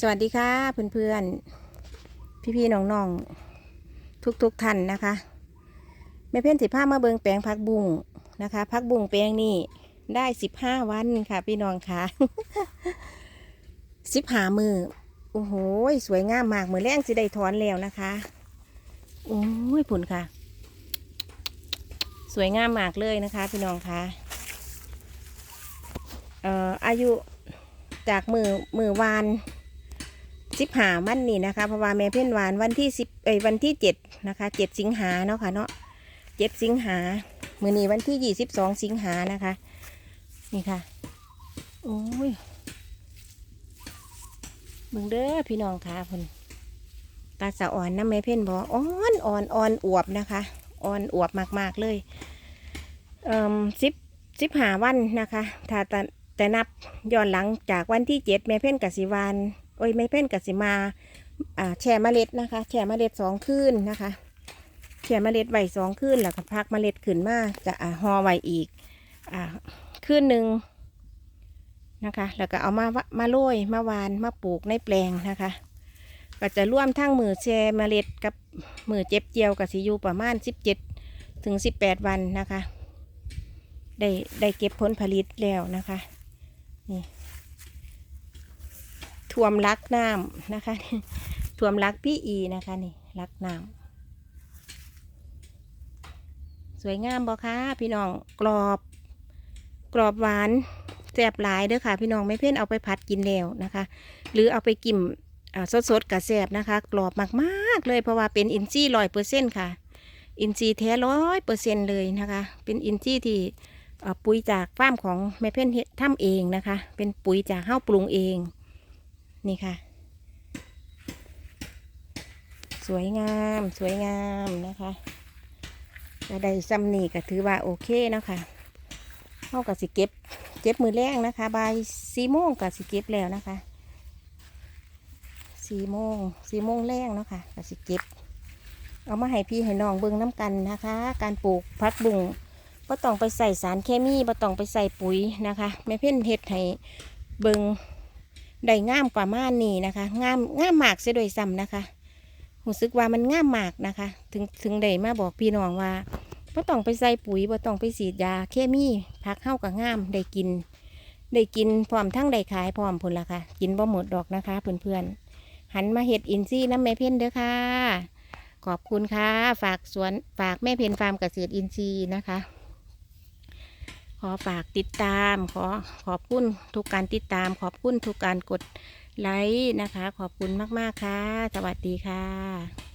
สวัสดีค่ะเพื่อนๆ พี่ๆน้องๆ ทุกๆท่านนะคะแม่เพื่อนสิผ้ามาเบิงแปลงพักบุ้งนะคะพักบุ้งแปลงนี่ได้สิบห้าวันค่ะ พี่น้องค่ะสิบหามือโอ้โหสวยงามมากเหมือนแรงสิได้ถอนแล้วนะคะโอ้ยผุนค่ะ สวยงามมากเลยนะคะ พี่น้องค่ะเอ่ออายุจากมือมือวาน สิบหามันนี่นะคะเพราะว่าแม่เพ่นหวานวันที่สิบเอ้ยวันที่เจ็ดนะคะเจ็ดสิงหาเนาะค่ะเนาะเจ็ดสิงหามือนี้วันที่ยี่สิบสองสิงหานะคะ นี่ค่ะโอ้ยเบิ่งเด้อพี่น้องค่ะพิ่นตาสะอ่อนนะแม่เพ่นบอกอ่อนอ่อนอ่อนอวบนะคะอ่อนอวบมากๆเลยเอ่อสิบสิบหาวันนะคะ ถ้าแต่แต่นับย้อนหลังจากวันที่เจ็ดแม่เพ่นกัสิวาน โอ้ยไม่เพ่นกับสิมาอ่าแช่เมล็ดนะคะ แช่เมล็ดสองคืนนะคะ แช่เมล็ดไว้สองคืนแล้วก็พักเมล็ดขึ้นมาจะอ่าห่อไว้อีกอ่าคืนหนึ่งนะคะ แล้วก็เอามาวะมาโรยมาวานมาปลูกในแปลงนะคะ ก็จะร่วมทั้งมือแช่เมล็ดกับมือเจ็บเจียวกับสิยูประมาณสิบเจ็ดถึงสิบแปดวันนะคะ ได้ได้เก็บผลผลิตแล้วนะคะนี่ ท่วมลักน้ำนะคะท่วมลักพี่อีนะคะนี่ลักน้ำสวยงามบ่คะพี่น้องกรอบ กรอบหวานแซ่บหลายเด้อค่ะ พี่น้องไม่เพ่นเอาไปผัดกินแล้วนะคะ หรือเอาไปกิมสดๆกับแซ่บนะคะ กรอบมากๆเลยเพราะว่าเป็นอินทรีย์ร้อยเปอร์เซ็นต์ค่ะ อินทรีย์แท้ร้อยเปอร์เซ็นต์เลยนะคะ เป็นอินทรีย์ที่ปุ๋ยจากฟาร์มของแม่เพ่นเฮ็ดทำเองนะคะ เป็นปุ๋ยจากเฮ้าปรุงเอง นี่ค่ะ สวยงามสวยงามนะคะก็ได้ซ้ำนี่ก็ถือว่าโอเคนะคะเขากับสิเก็บเก็บมือแรงนะคะบายสี่โมงกับสิเก็บแล้วนะคะสี่โมงสี่โมงแรงเนาะค่ะกับสิเก็บ เอามาให้พี่ให้น้องเบิ่งน้ำกันนะคะ การปลูกพักบุ้งก็ต้องไปใส่สารเคมีบ่ต้องไปใส่ปุ๋ยนะคะแม่เพ่นเฮ็ดให้เบิ่ง ได้งามกว่าม่านนี่นะคะ งามงามมากเสียโดวยซ้ำนะคะรู้สึกว่ามันงามมากนะคะ ถึงถึงได้มาบอกพี่น้องว่าบ่ต้องไปใส่ปุ๋ยบ่ต้องไปฉีดยาเคมีพักเข้ากับงามได้กิน ได้กินพร้อมทั้งได้ขายพร้อมพุ่นละค่ะ กินบ่หมดดอกนะคะเพื่อนๆหันมาเห็ดอินซี่น้ำแม่เพ่นเด้อค่ะ ขอบคุณค่ะ ฝากสวนฝากแม่เพ็ญฟาร์มเกษตรอินทรีย์นะคะ ขอฝากติดตาม ขอขอบคุณทุกการติดตาม ขอบคุณทุกการกดไลค์นะคะ ขอบคุณมาก ๆ ค่ะ สวัสดีค่ะ